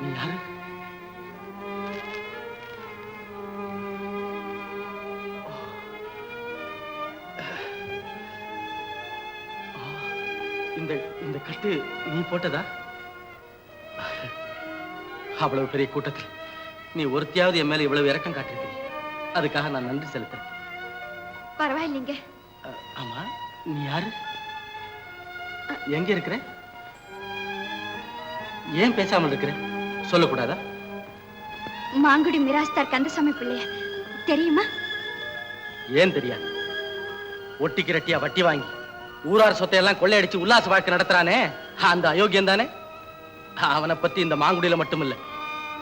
நீ யாரு? ஆ, இந்த இந்த கட்டு நீ போட்டதா? அவ்வளவு பெரிய கூட்டத்தில் நீ ஒருத்தியாவது என் மேல இவ்வளவு இறக்கம் காட்டிருக்கிறீ அதுக்காக நான் நன்றி செலுத்துறேன். பரவாயில்லைங்க. ஆமா நீ யாரு? எங்க இருக்கிற? ஏன் பேசாமல் இருக்கிற? சொல்லக்கூடாதா? மாங்குடி மிராஸ்தார் கந்தசாமி பிள்ளைய தெரியுமா? ஏன் தெரியாது? ஒட்டிக்கு ரெட்டியா வட்டி வாங்கி ஊரார் சொத்தை எல்லாம் கொள்ளையடிச்சு உல்லாச வாழ்க்கை நடத்துறானே. அந்த அயோக்கியம் தானே? அவனை பத்தி இந்த மாங்குடியில மட்டும் இல்ல.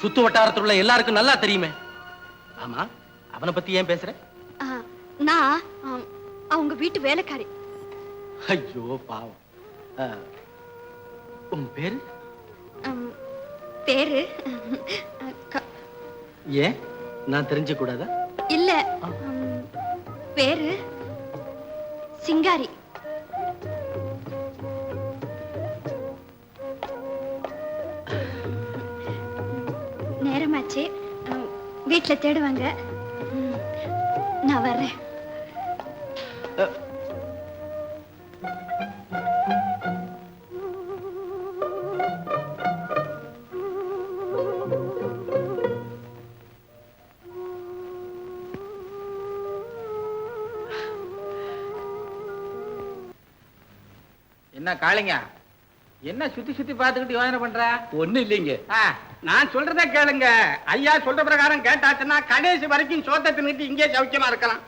சுத்து வட்டாரத்தில் உள்ள எல்லாருக்கும் நல்லா தெரியுமே. ஆமா அவனை பத்தி ஏன் பேசுற? நான் அவங்க வீட்டு வேலைக்காரி. ஐயோ பாவம். உன் பேரு? பேரு? ஏன்? நான் தெரிஞ்ச கூடாதா? இல்ல. பேரு? சிங்காரி. நேரமாச்சு. வீட்ல தேடுவாங்க. நான் வர்றேன். என்ன காளிங்க? என்ன சுத்தி சுத்தி பார்த்துக்கிட்டு யோசனை பண்ற? ஒண்ணு இல்லைங்க. நான் சொல்றத கேளுங்க. ஐயா சொல்ற பிரகாரம் கேட்டாச்சுன்னா கடைசி வரைக்கும் சோத்தை தின்னுட்டு இங்கே சௌக்கியமா இருக்கலாம்.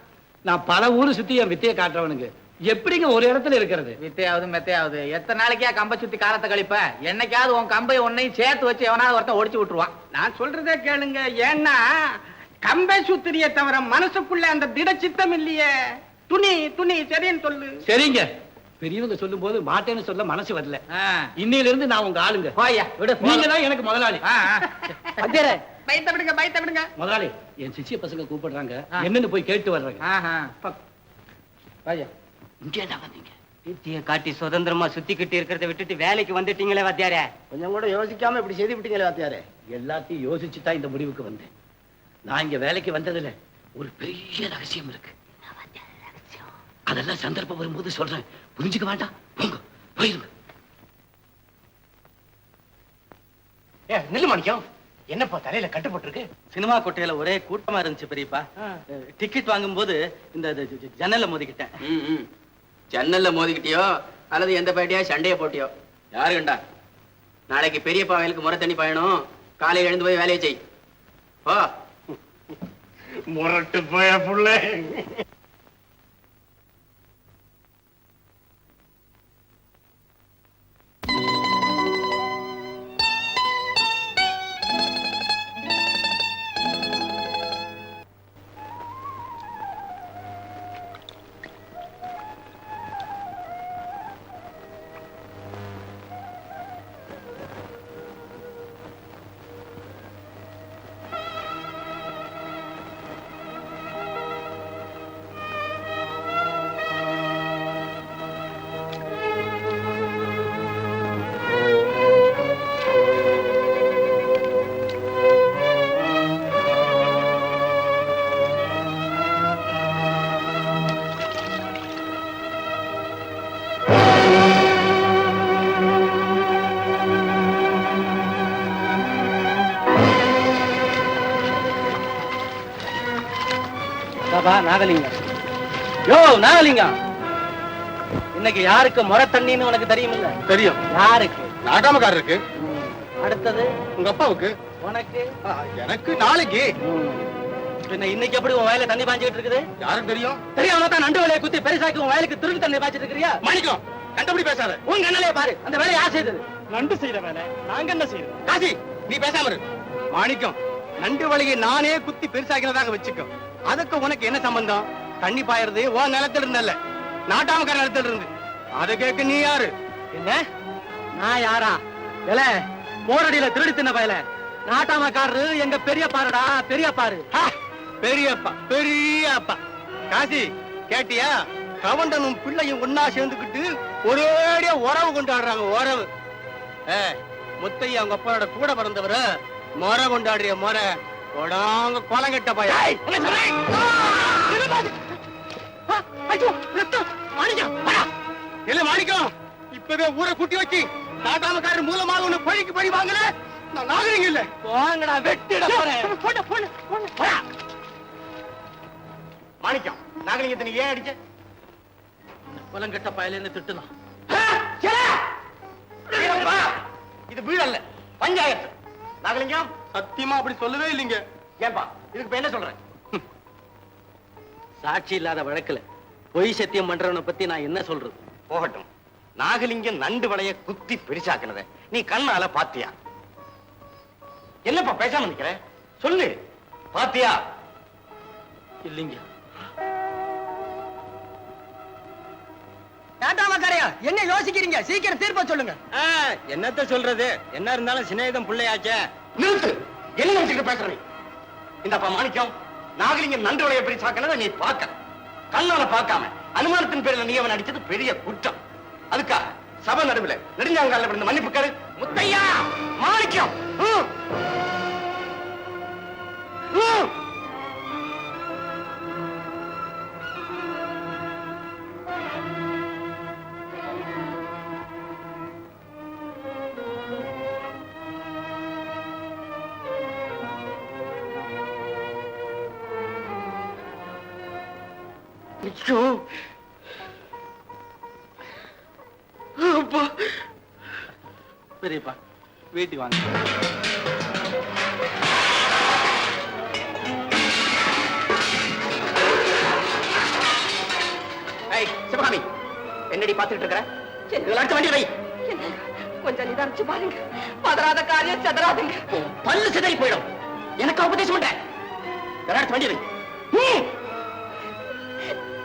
நான் பல ஊரு சுத்தி என் வித்தையை காட்டுறவனுங்க. எப்படிங்க ஒரு இடத்துல இருக்கிறது? வித்தையாவது மெத்தையாவது. எத்தனை நாளைக்கா கம்பை சுத்தி காலத்தை கழிப்ப? என்னைக்காவது உன் கம்பை உன்னையும் சேர்த்து வச்சு எவனாவது ஒருத்தன் ஒடிச்சு விட்டுருவான். நான் சொல்றத கேளுங்க. ஏன்னா கம்பை சுத்திரிய தவிர மனசுக்குள்ள அந்த திட சித்தம் இல்லையே. துணி துணி சரின்னு சொல்லு. சரிங்க. பெரியவங்க சொல்லும் போது மாட்டேன்னு சொல்ல மனசு வரல. இன்னையில இருந்து நான் உங்க ஆளுங்க. நீங்க. தான் எனக்கு முதலாளி. ஆ, ஆ. அத்தியாரே, பயத்தை விடுங்க பயத்தை விடுங்க. முதலாளி என் சிச்சிய பசங்க கூப்பிடுறாங்க. என்னன்னு போய் கேட்டு வர்றாங்க. ஆஹா. வாய்யா. இங்கே தான் வந்தீங்க. வித்திய காட்டி சுதந்திரமா சுத்திக்கிட்டு இருக்கிறத விட்டுட்டு வேலைக்கு வந்துட்டீங்களே வாத்தியாரே. கொஞ்சம் கூட யோசிக்காம இப்படி செய்து விட்டீங்களே வாத்தியாரே. எல்லாத்தையும் யோசிச்சு தான் இந்த முடிவுக்கு வந்தேன். நான் இங்க வேலைக்கு வந்ததுல ஒரு பெரிய ரகசியம் இருக்கு. அதெல்லாம் சந்தர்ப்பம் வரும்போது சொல்றேன். புரிஞ்சுக்க வேண்டாம். போங்க போயிருங்க. ஏ நில்லு மாணிக்கம் என்னப்பா தலையில கட்டுப்பட்டிருக்கு சினிமா கொட்டையில ஒரே கூட்டமா இருந்துச்சு பெரியப்பா. டிக்கெட் வாங்கும்போது இந்த இது- இது ஜன்னல்ல மோதிக்கிட்டேன். ஜன்னல்ல மோதிக்கிட்டியோ அல்லது எந்த பேட்டையா சண்டைய போட்டியோ? யாரு கண்டா நாளைக்கு பெரியப்பா வயலுக்கு முறை தண்ணி பயணம். காலையில எழுந்து போய் வேலையை செய். போ. முரட்டு போய புள்ள. பாபா நாகலிங்கம். யோ நாகலிங்கம். இன்னைக்கு யாருக்கு முறை தண்ணின்னு உனக்கு தெரியுமில்ல? தெரியும். யாருக்கு? நாட்டாமக்காரருக்கு. அடுத்தது? உங்க அப்பாவுக்கு. உனக்கு? எனக்கு நாளைக்கு. பின்ன இன்னைக்கு எப்படி உன் வயல தண்ணி பாஞ்சுக்கிட்டு இருக்குது? யாருக்கு தெரியும்? தெரியாம தான் நண்டு வேலையை குத்தி பெருசாக்கி உன் வயலுக்கு திருடு தண்ணி பாய்ச்சிட்டு இருக்கிறியா? மாணிக்கம் கண்டபடி பேசாத. உன் கண்ணலையே பாரு. அந்த வேலையை யார் செய்தது? நண்டு செய்யற வேலை. நாங்க என்ன செய்யறோம் காசி நீ பேசாம இரு. மாணிக்கம் நண்டு வழியை நானே குத்தி பெருசாக்கினதாக வச்சுக்கோ. அதுக்கு உனக்கு என்ன சம்பந்தம்? தண்ணி பாயறது உன் நிலத்துல இருந்தல்ல நாட்டாமக்கார நிலத்துல இருந்து அதை கேட்க நீ யாரு? என்ன? நான் யாரா? இல்ல போரடியில திருடி தின்ன பயல. நாட்டாமக்காரரு எங்க பெரிய பாருடா பெரிய பாரு ஹா, பெரியப்பா பெரியப்பா. காசி கேட்டியா? கவண்டனும் பிள்ளையும் ஒன்னா சேர்ந்துக்கிட்டு ஒரேடியா உறவு கொண்டாடுறாங்க உறவு. முத்தையா அவங்க அப்பாவோட கூட பிறந்தவரு மொர கொண்டாடுறிய மொர கொடாங்க கோலங்கட்ட பையா இல்ல மாணிக்கம் இப்பவே ஊரை கூட்டி வச்சு நாட்டாமக்காரர் மூலமாக உன்னை பழிக்கு பழி வாங்கல நான் நாகரிகம் இல்ல. வாங்கடா வெட்டிட போறேன். போட போட போட. மாணிக்கம் நாகரிகத்தை நீ ஏன் அடிச்ச? குலங்கட்ட பயலேன்னு திட்டுலாம் வீரப்பா, இது வீடு அல்ல பஞ்சாயத்து. நாகலிங்கம் சத்தியமா அப்படி சொல்லவே இல்லைங்க. ஏன்பா இதுக்கு என்ன சொல்றேன்? சாட்சி இல்லாத வழக்குல பொய் சத்தியம் பண்றவனை பத்தி நான் என்ன சொல்றது? போகட்டும். நாகலிங்கம் நண்டு வளைய குத்தி பெருசாக்குனத நீ கண்ணால பாத்தியா? என்னப்பா பேசாம நிக்கிற? சொல்லு. பாத்தியா? இல்லைங்க. என்ன யோசிக்கிறீங்க? சீக்கிரம் தீர்ப்ப சொல்லுங்க. என்னத்த சொல்றது? என்ன இருந்தாலும் சிநேகிதம் பிள்ளையாச்சே. நிறுத்து. என்ன நினைச்சுட்டு பேசுற நீ? இந்தப்பா மாணிக்கம் நாகலிங்கம் நண்டு எப்படி சாக்கினதை நீ பார்க்க. கண்ணால பார்க்காம அனுமானத்தின் பேர்ல நீ அவன் அடிச்சது பெரிய குற்றம். அதுக்காக சபை நடுவுல நெடுஞ்சாங்கால விழுந்து மன்னிப்பு கரு முத்தையா! மாணிக்கம்! ஐயோ அப்பா. பெரியப்பா வீட்டுக்கு வாங்க. சிவகாமி என்னடி பாத்துட்டு இருக்கிற? வண்டி வை. கொஞ்சம் நிதானிச்சு பாருங்க. பதறாத காரியம் செதறாதுங்க. பல்லு சிதறி போயிடும். எனக்கு உபதேசம் இதுல அடுத்த வண்டி வை.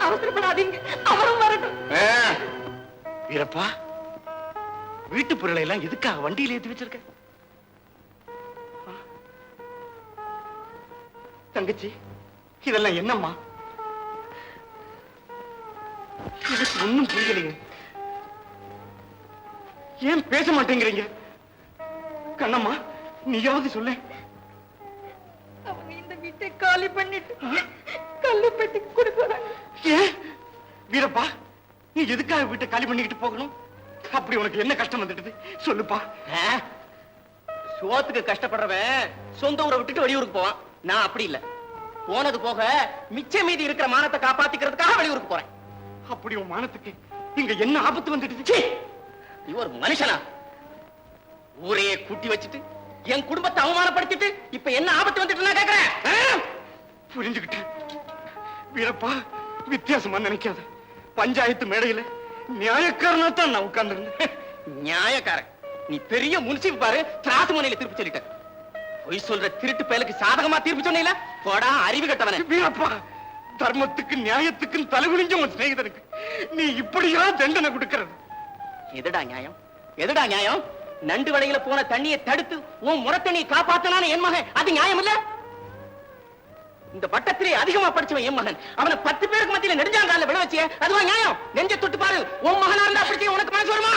அவசரப்படாதீங்க. அவரும் வரட்டும். வீரப்பா வீட்டு பொருளை எல்லாம் எதுக்காக வண்டியில ஏத்தி வச்சிருக்க? தங்கச்சி இதெல்லாம் என்னம்மா? எனக்கு ஒண்ணும் புரியலைங்க ஏன் பேச மாட்டேங்கிறீங்க? கண்ணம்மா நீயாவது சொல்ல. அவங்க இந்த வீட்டை காலி பண்ணிட்டு கல்லு பெட்டி கொடுக்குறாங்க ஏன்? வீரப்பா நீ எதுக்காக வீட்டை காலி பண்ணிக்கிட்டு போகணும்? அப்படி உனக்கு என்ன கஷ்டம் வந்துடுது? சொல்லுப்பா. சோத்துக்கு கஷ்டப்படுறவன் சொந்த ஊரை விட்டுட்டு வெளியூருக்கு போவான். நான் அப்படி இல்ல. போனது போக மிச்ச மீதி இருக்கிற மானத்தை காப்பாத்திக்கிறதுக்காக வெளியூருக்கு போறேன். அப்படி உன் மானத்துக்கு இங்க என்ன ஆபத்து வந்துடுச்சு நீ ஒரு மனுஷனா? ஊரையே கூட்டி வச்சுட்டு என் குடும்பத்தை அவமானப்படுத்திட்டு இப்ப என்ன ஆபத்து வந்துட்டு நான் கேக்குறேன். ஆ? புரிஞ்சுக்கிட்டேன். வீரப்பா வித்தியாசமா நினைக்காத. பஞ்சாயத்து மேடையில நியாயக்காரனா தான் நான் உட்கார்ந்து நியாயக்காரன். நீ பெரிய முன்சிப் பாரு திராசு முனையில திருப்பி சொல்லிட்ட பொய் சொல்ற திருட்டு பயலுக்கு சாதகமா தீர்ப்பு சொன்னீல போடா அறிவு கட்டவனே. வீரப்பா தர்மத்துக்கு நியாயத்துக்கும் தலைகுனிஞ்ச உன் சிநேகிதனுக்கு நீ இப்படியா தண்டனை கொடுக்கிறது? எதுடா நியாயம்? எதுடா நியாயம்? நண்டு வலையில போன தண்ணியை தடுத்து உன் முறத்தண்ணியை காப்பாத்தனான என் மகன் அது நியாயம் இல்ல இந்த வட்டத்திலே அதிகமா படிச்சவன் என் மகன். அவனை பத்து பேருக்கு மத்தியில நெடுஞ்சாங்கால விட வச்சு அதுவா நியாயம்? நெஞ்ச தொட்டு பாரு. உன் மகனா இருந்தா படிச்சு உனக்கு மனசு வருமா?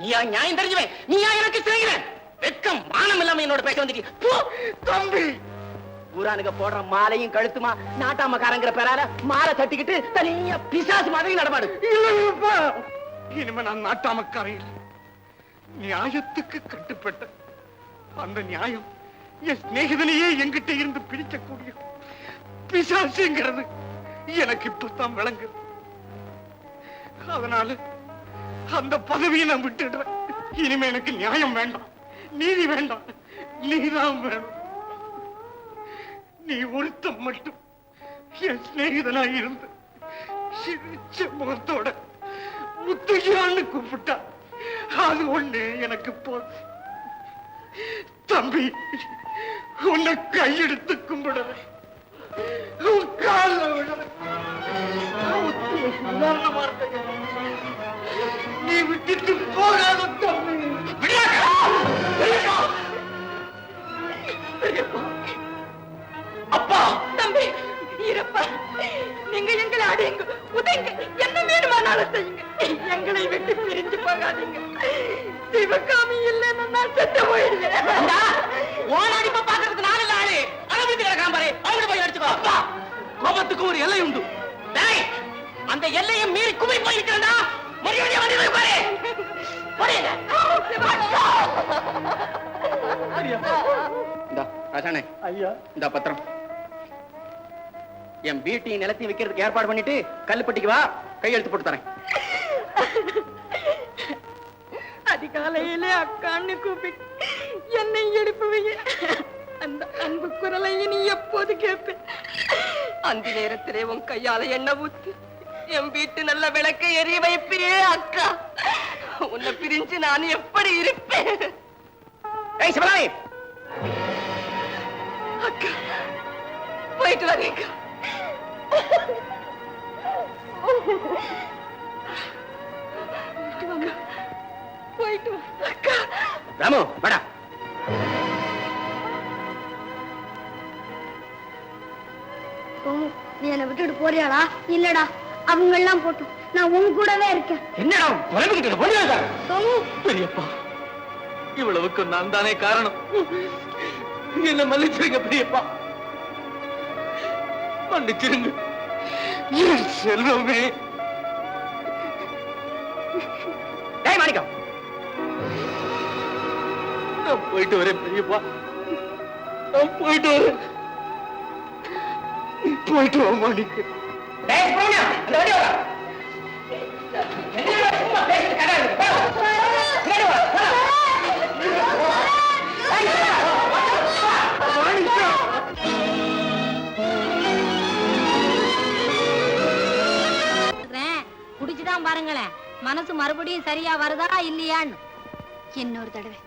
நீயா நியாயம் தெரிஞ்சுவேன். நீயா எனக்கு சிநேகிதன். வெட்கம் மானம் இல்லாம என்னோட பேச வந்துட்டு. போ தம்பி. ஊரானுங்க போடுற மாலையும் கழுத்துமா நாட்டாமக்காரங்கிற பேரால மாலை தட்டிக்கிட்டு தனியா பிசாசு மாதிரி நடமாடு. இல்லப்பா இனிமே நான் நாட்டாமக்காரன் நியாயத்துக்கு கட்டுப்பட்ட அந்த நியாயம் என் சிநேகிதனையே என்கிட்ட இருந்து பிரிக்கக்கூடிய பிசாசுங்கிறது எனக்கு இப்பதான் விளங்குது. அதனால அந்த பதவியை நான் விட்டுடுறேன். இனிமே எனக்கு நியாயம் வேண்டாம். நீதி வேண்டாம். நீதான் வேணும். நீ ஒருத்தம் மட்டும் என் சிநேகிதனா இருந்து சிரிச்ச முகத்தோட முத்தையான்னு கூப்பிட்டா அது ஒண்ணு எனக்கு போதும். தம்பி உன்னை கையெடுத்து கும்பிடுறேன். உன் கால்ல விடுறேன் நீ விட்டுட்டு போகாத தம்பி. அப்பா. தம்பி இருப்பா. நீங்க எங்களை அடையுங்க. உதைங்க. என்ன வேணுமானாலும் செய்யுங்க. எங்களை விட்டு பிரிஞ்சு போகாதீங்க. சிவகாமி கோபத்துக்கு ஒரு எல்லை உண்டு. டேய் அந்த எல்லையை மீறி குமரி போயிருக்கிறா மரியாதையா வந்து பாரு. புரியுது இந்த பத்திரம். என் வீட்டையும் நிலத்தையும் விக்கிறதுக்கு ஏற்பாடு பண்ணிட்டு கல்லுப்பட்டிக்கு வா. கையெழுத்து போட்டு தரேன். அதிகாலையிலே அக்கான்னு கூப்பிட்டு என்னை எழுப்புவீங்க. அந்த அன்பு குரலை நீ எப்போது கேட்பேன்? அந்த நேரத்திலே உன் கையால எண்ணெய் ஊத்து என் வீட்டு நல்ல விளக்கை எரிய வைப்பியே அக்கா. உன்னை பிரிஞ்சு நான் எப்படி இருப்பேன்? அக்கா போயிட்டு வரேங்க போயிட்டு அக்கா. ராமு வாடா. நீ என்னை விட்டுட்டு போறியாடா இல்லடா அவங்க எல்லாம் போட்டும். நான் உன் கூடவே இருக்கேன். என்னடா குழம்பிக்கிட்டு சோமு பெரியப்பா இவ்வளவுக்கு நான் தானே காரணம்? என்ன மன்னிச்சிருங்க பெரியப்பா. மன்னிச்சிருங்க. செல்வமே. டேய் மாணிக்கம். நான் போயிட்டு வரேன் பெரியப்பா. நான் போயிட்டு வரேன். வா, வா. இருக்கிறேன். குடிச்சுதான் பாருங்களேன் மனசு மறுபடியும் சரியா வருதா இல்லையான்னு. இன்னொரு தடவை.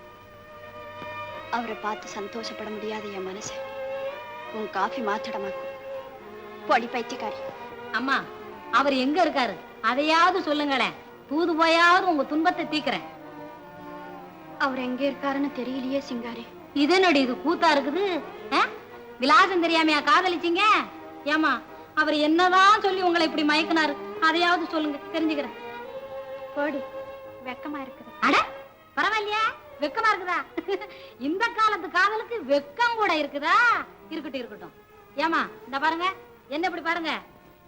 அவரை பார்த்து சந்தோஷப்பட முடியாத என் மனசு உன் காஃபி மாத்தடமாக்கும். பொடி பைத்தியக்காரி அம்மா அவர் எங்க இருக்காரு? அதையாவது சொல்லுங்களேன். தூது போயாவது உங்க துன்பத்தை தீக்கிறேன் அவர் எங்க இருக்காருன்னு தெரியலையே சிங்காரி. இது இது கூத்தா இருக்குது? விலாசம் தெரியாமையா காதலிச்சீங்க? ஏமா அவர் என்னதான் சொல்லி உங்களை இப்படி மயக்கினாரு? அதையாவது சொல்லுங்க தெரிஞ்சுக்கிறேன். போடி வெக்கமா இருக்குது. அட பரவாயில்லையா வெக்கமா இருக்குதா? இந்த காலத்து காதலுக்கு வெக்கம் கூட இருக்குதா? இருக்கட்டும் இருக்கட்டும். ஏமா இந்த பாருங்க என்ன இப்படி பாருங்க?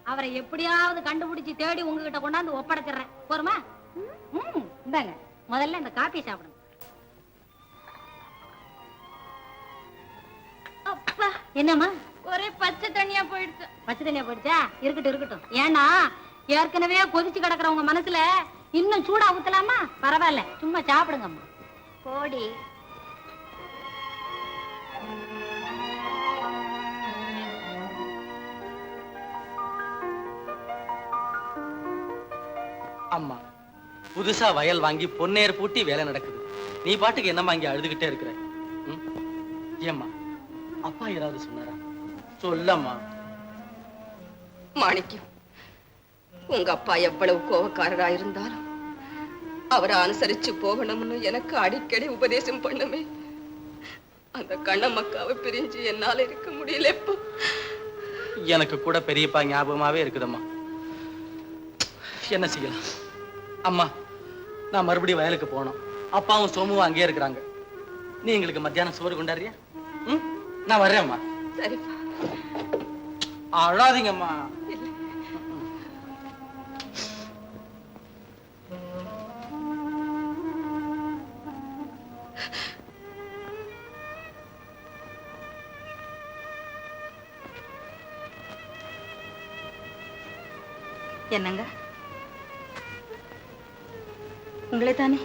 அவரை எப்படியாவது கண்டுபிடிச்சு தேடி உங்ககிட்ட கொண்டாந்து ஒப்படைச்சிடுறேன். போருமா? ம் இந்தாங்க. முதல்ல இந்த காப்பி சாப்பிடுங்க. அப்பா என்னம்மா? ஒரே பச்சை தண்ணியா போயிடுச்சு. பச்சை தண்ணியா போயிடுச்சா? இருக்கட்டும் இருக்கட்டும். ஏன்னா ஏற்கனவே கொதிச்சு கிடக்குறவங்க மனசுல இன்னும் சூடா ஊத்தலாமா? பரவாயில்ல. சும்மா சாப்பிடுங்கம்மா. போடி. அம்மா புதுசா வயல் வாங்கி பொன்னேர் பூட்டி வேலை நடக்குது. நீ பாட்டுக்கு என்னம்மா இங்க அழுதுகிட்டே இருக்கிற? ஏம்மா அப்பா ஏதாவது சொன்னாரா? சொல்லம்மா. மாணிக்கம் உங்க அப்பா எவ்வளவு கோபக்காரரா இருந்தாலும் அவரை அனுசரிச்சு போகணும்னு எனக்கு அடிக்கடி உபதேசம் பண்ணுமே. அந்த கண்ணம்மக்காவை பிரிஞ்சு என்னால இருக்க முடியல இப்போ. எனக்கு கூட பெரியப்பா ஞாபகமாவே இருக்குதம்மா. என்ன செய்யலாம்? அம்மா நான் மறுபடியும் வயலுக்கு போனோம் அப்பாவும் சோமுவும் அங்கேயே இருக்கிறாங்க. நீ எங்களுக்கு மத்தியானம் சோறு கொண்டாடுறியா? ம்? நான் வர்றேன்ம்மா சரிப்பா. அழாதீங்கம்மா. என்னங்க? உங்களே தானே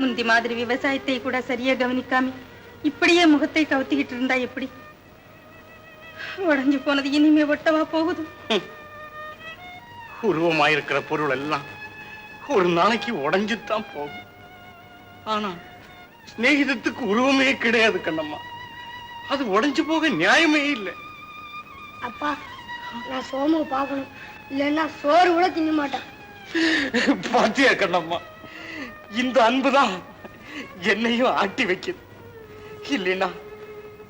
முந்தி மாதிரி விவசாயத்தை கூட சரியா கவனிக்காம இப்படியே முகத்தை கவுத்திக்கிட்டு இருந்தா எப்படி? உடைஞ்சு போனது இனிமே ஒட்டவா போகுது. உருவமாயிருக்கிற பொருள் எல்லாம் ஒரு நாளைக்கு உடைஞ்சுத்தான் போகும். ஆனா சிநேகிதத்துக்கு உருவமே கிடையாது கண்ணம்மா. அது உடைஞ்சு போக நியாயமே இல்லை. அப்பா நான் சோமு பார்க்கணும் இல்லைன்னா சோறு கூட திங்க மாட்டேன் பாத்தியா கண்ணம்மா இந்த அன்புதான் என்னையும் ஆட்டி வைக்குது. இல்லைன்னா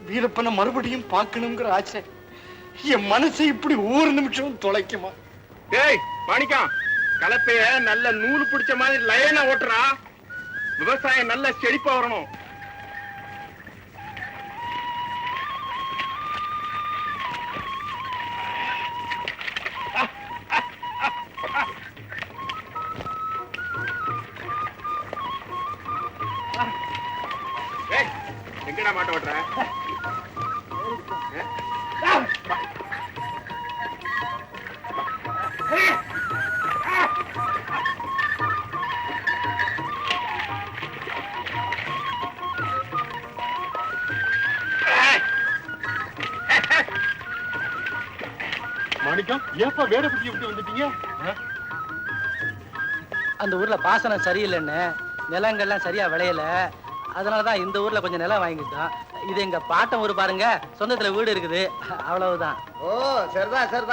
வீரப்பனை மறுபடியும் பார்க்கணுங்கிற ஆசை என் மனசை இப்படி ஒவ்வொரு நிமிஷமும் தொலைக்குமா? டேய் மாணிக்கம் கலப்பைய நல்ல நூல் பிடிச்ச மாதிரி லயனா ஓட்டுறா. விவசாயம் நல்ல செழிப்பா வரணும். ஏப்பா வேற புத்தி விட்டு வந்துட்டீங்க? அந்த ஊர்ல பாசனம் சரியில்லைன்னு நிலங்கள்லாம் சரியா விளையல. அதனாலதான் இந்த ஊர்ல கொஞ்சம் நிலம் வாங்கிட்டோம் இது எங்க பாட்டம் ஊர் பாருங்க. சொந்தத்துல வீடு இருக்குது. அவ்வளவுதான். ஓ சரிதான் சரிதான்.